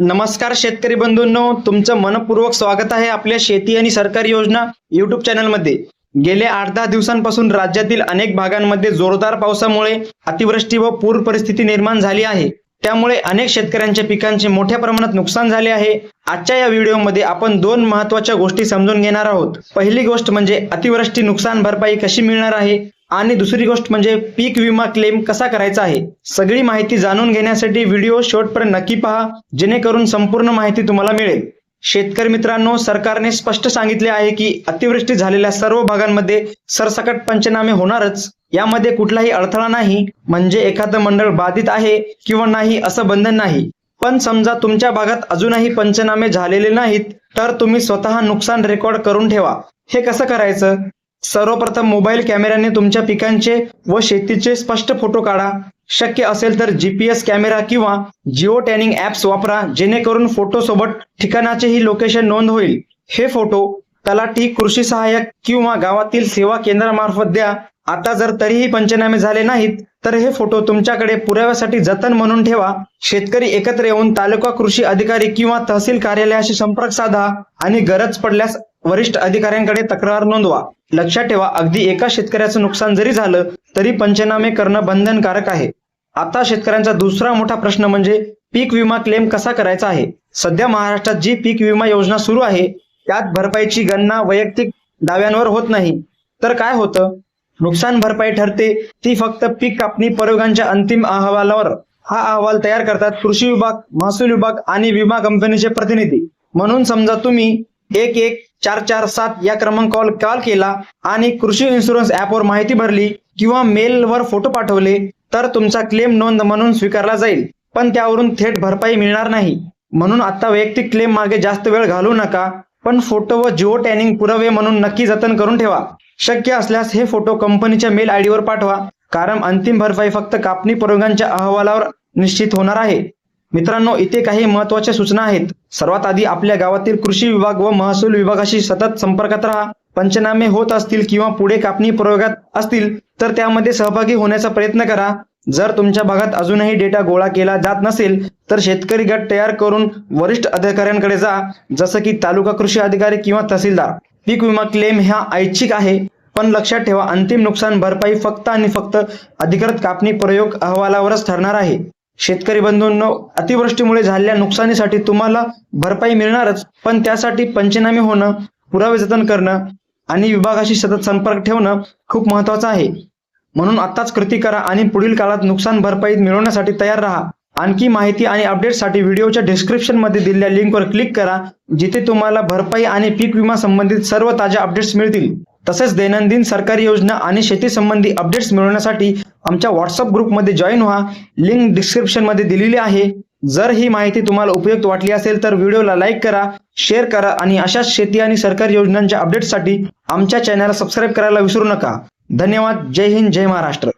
नमस्कार शेतकरी बंधूंनो तुमचं मनपूर्वक स्वागत आहे आपल्या शेती आणि सरकारी योजना युट्यूब चॅनलमध्ये. गेल्या आठ दहा दिवसांपासून राज्यातील अनेक भागांमध्ये जोरदार पावसामुळे अतिवृष्टी व पूर परिस्थिती निर्माण झाली आहे. त्यामुळे अनेक शेतकऱ्यांच्या पिकांचे मोठ्या प्रमाणात नुकसान झाले आहे. आजच्या या व्हिडिओमध्ये आपण दोन महत्त्वाच्या गोष्टी समजून घेणार आहोत. पहिली गोष्ट म्हणजे अतिवृष्टी नुकसान भरपाई कशी मिळणार आहे? आणि दुसरी गोष्ट म्हणजे पीक विमा क्लेम कसा करायचा आहे? सगळी माहिती जाणून घेण्यासाठी व्हिडिओ शेवटपर्यंत नक्की पहा जेणेकरून संपूर्ण माहिती तुम्हाला मिळेल. शेतकरी मित्रांनो सरकारने स्पष्ट सांगितले आहे की अतिवृष्टी झालेल्या सर्व भागांमध्ये सरसकट पंचनामे होणारच. यामध्ये कुठलाही अडथळा नाही म्हणजे एखादं मंडळ बाधित आहे किंवा नाही असं बंधन नाही. पण समजा तुमच्या भागात अजूनही पंचनामे झालेले नाहीत तर तुम्ही स्वतः नुकसान रेकॉर्ड करून ठेवा. हे कसं करायचं? सर्वप्रथम मोबाईल कॅमेऱ्याने तुमच्या पिकांचे व शेतीचे स्पष्ट फोटो काढा. शक्य असेल तर जीपीएस कॅमेरा किंवा जिओ टॅनिंग ऍप्स वापरा जेणेकरून फोटोसोबत ठिकाणाचेही लोकेशन नोंद होईल. हे फोटो तलाठी कृषी सहाय्यक किंवा गावातील सेवा केंद्रामार्फत द्या. आता जर तरीही पंचनामे झाले नाहीत तर हे फोटो तुमच्याकडे पुराव्यासाठी जतन म्हणून ठेवा. शेतकरी एकत्र येऊन तालुका कृषी अधिकारी किंवा तहसील कार्यालयाशी संपर्क साधा आणि गरज पडल्यास वरिष्ठ अधिकाऱ्यांकडे तक्रार नोंदवा. लक्षात ठेवा अगदी एका शेतकऱ्याचं नुकसान जरी झालं तरी पंचनामे करणं बंधनकारक आहे. आता शेतकऱ्यांचा दुसरा मोठा प्रश्न म्हणजे पीक विमा क्लेम कसा करायचा आहे? सध्या महाराष्ट्रात जी पीक विमा योजना सुरू आहे त्यात भरपाईची गणना वैयक्तिक दाव्यांवर होत नाही. तर काय होतं? नुकसान भरपाई ठरते. ती फक्त पीक कापणी प्रयोगांच्या अंतिम अहवालावर हा अहवाल तयार करतात कृषी विभाग महसूल विभाग आणि विमा कंपनीचे प्रतिनिधी. म्हणून समजा तुम्ही एक एक चार चार सात या क्रमांकावर कॉल केला आणि कृषी इन्शुरन्स ऍपवर माहिती भरली किंवा मेलवर फोटो पाठवले तर तुमचा क्लेम नोंद म्हणून स्वीकारला जाईल. पण त्यावरून थेट भरपाई मिळणार नाही. म्हणून आता वैयक्तिक क्लेम मागे जास्त वेळ घालू नका पण फोटो व जिओ टॅनिंग पुरावे म्हणून नक्की जतन करून ठेवा. शक्य असल्यास हे फोटो कंपनीच्या मेल आयडीवर पाठवा. कारण अंतिम भरपाई फक्त कापणी प्रयोगांच्या अहवालावर निश्चित होणार आहे. मित्रांनो इथे काही महत्त्वाच्या सूचना आहेत. सर्वात आधी आपल्या गावातील कृषी विभाग व महसूल विभागाशी सतत संपर्कात राहा. पंचनामे होत असतील किंवा पुढे कापणी प्रयोगात असतील तर त्यामध्ये सहभागी होण्याचा प्रयत्न करा. जर तुमच्या भागात अजूनही डेटा गोळा केला जात नसेल तर शेतकरी गट तयार करून वरिष्ठ अधिकाऱ्यांकडे जा. जसं की तालुका कृषी अधिकारी किंवा तहसीलदार. पीक विमा क्लेम ह्या ऐच्छिक आहे. पण लक्षात ठेवा अंतिम नुकसान भरपाई फक्त आणि फक्त अधिकृत कापणी प्रयोग अहवालावरच ठरणार आहे. शेतकरी बंधूंनो अतिवृष्टीमुळे झालेल्या नुकसानीसाठी तुम्हाला भरपाई मिळणारच पण त्यासाठी पंचनामे होणं पुरावे जतन करणं आणि विभागाशी सतत संपर्क ठेवणं खूप महत्वाचं आहे. म्हणून आत्ताच कृती करा आणि पुढील काळात नुकसान भरपाई मिळवण्यासाठी तयार राहा. आणखी माहिती आणि अपडेटसाठी व्हिडिओच्या डिस्क्रिप्शनमध्ये दिलेल्या लिंकवर क्लिक करा जिथे तुम्हाला भरपाई आणि पीक विमा संबंधित सर्व ताज्या अपडेट्स मिळतील. तसेच दैनंदिन सरकारी योजना आणि शेती संबंधी अपडेट्स मिळवण्यासाठी आमच्या व्हॉट्सअप ग्रुपमध्ये जॉईन व्हा. लिंक डिस्क्रिप्शनमध्ये दिलेली आहे. जर ही माहिती तुम्हाला उपयुक्त वाटली असेल तर व्हिडिओला लाईक करा शेअर करा आणि अशाच शेती आणि सरकारी योजनांच्या अपडेट्ससाठी आमच्या चॅनलला सबस्क्राईब करायला विसरू नका. धन्यवाद. जय हिंद जय महाराष्ट्र.